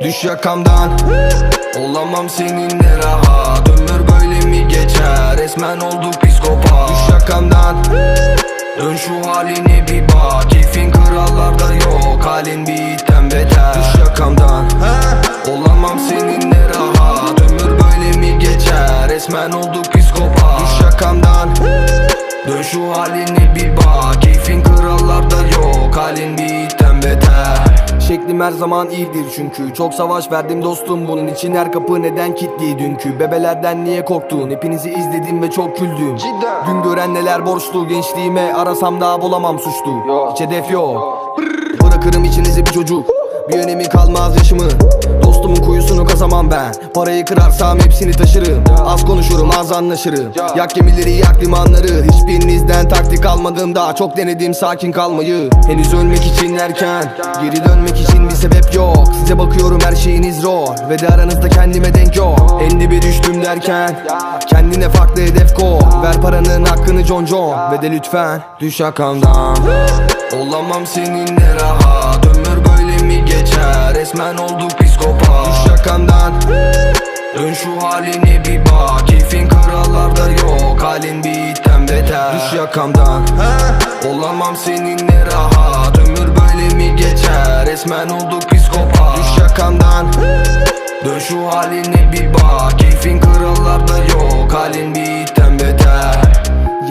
Düş yakamdan. Olamam seninle rahat. Ömür böyle mi geçer? Resmen olduk psikopat. Düş yakamdan. Dön şu haline bir bak. Keyfin krallarda yok. Halin bir itten beter. Düş yakamdan. Olamam seninle rahat. Ömür böyle mi geçer? Resmen olduk psikopat. Düş yakamdan. Dön şu haline bir bak her zaman iyidir çünkü. Çok savaş verdim dostum bunun için Her kapı neden kilitli dünkü? Bebelerden niye korktun? Hepinizi izledim ve çok güldüm. Cidden. Gün gören neler borçlu Gençliğime arasam daha bulamam suçlu. Hiç hedef yok. Bırakırım içinize bir çocuk. Bir önemi kalmaz yaşımın Dostumun kuyusunu kazamam ben. Parayı kırarsam hepsini taşırım. Az konuşurum az anlaşırım. Yak gemileri yak limanları. Hiçbirinizden taktik almadım daha. Çok denedim sakin kalmayı. Henüz ölmek için erken. Geri dönmek için bir sebep yok. Size bakıyorum her şeyiniz rol Ve de aranızda kendime denk yok. En dibe düştüm derken Kendine farklı hedef koy Ver paranın hakkını John John. Ve de lütfen düş yakamdan Olamam seninle rahat. Ömür geçer Resmen olduk psikopat. Düş yakamdan Dön şu haline bir bak. Keyfin krallarda yok Halin bir itten beter. Düş yakamdan Olamam seninle rahat. Ömür böyle mi geçer? Resmen olduk psikopat. Düş yakamdan Dön şu haline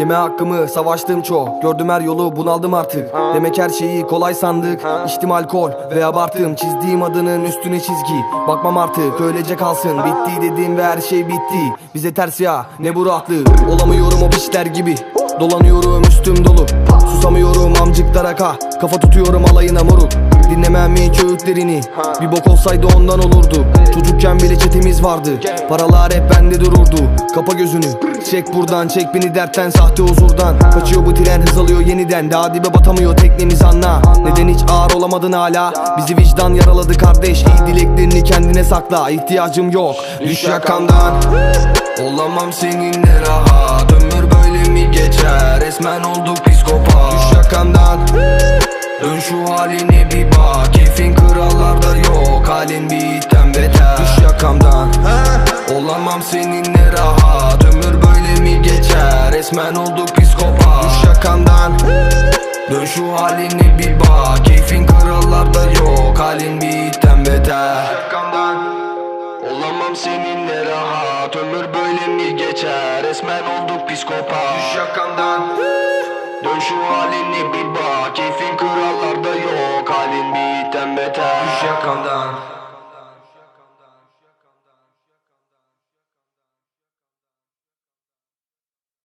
Yeme hakkımı savaştım çok. Gördüm her yolu bunaldım artık. Demek her şeyi kolay sandık. İçtim alkol ve abarttım. Çizdiğim adının üstüne çizgi. Bakmam artık öylece kalsın. Bitti dedim ve her şey bitti. Bize ters ya ne bu rahatlık? Olamıyorum o piçler gibi Dolanıyorum üstüm dolu. Susamıyorum amcıklara ka Kafa tutuyorum alayına moruk. Dinlemem mi öğütlerini Bir bok olsaydı ondan olurdu. Çocukken bile çetemiz vardı. Paralar hep bende dururdu. Kapa gözünü. Çek buradan çek beni dertten sahte huzurdan. Kaçıyor bu tren hız alıyor yeniden. Daha dibe batamıyor teknemiz anla. Neden hiç ağır olamadın hala? Bizi vicdan yaraladı kardeş. İyi dileklerini kendine sakla. İhtiyacım yok. Düş yakamdan. Olamam seninle rahat. Ömür böyle mi geçer? Resmen olduk psikopat. Düş yakamdan Dön şu haline bir bak. Keyfin krallarda yok Halin bir itten beter. Düş yakamdan Olamam seninle rahat. Ömür böyle mi geçer? Resmen olduk psikopat. Düş yakamdan Dön şu haline bir bak. Keyfin krallarda yok Halin bir itten beter Yakamdan Olamam seninle rahat. Ömür böyle mi geçer hemen olduk psikopat. Düş yakamdan. Dön şu haline bir bak. Keyfin krallarda yok. Halin biten beter. Düş yakamdan.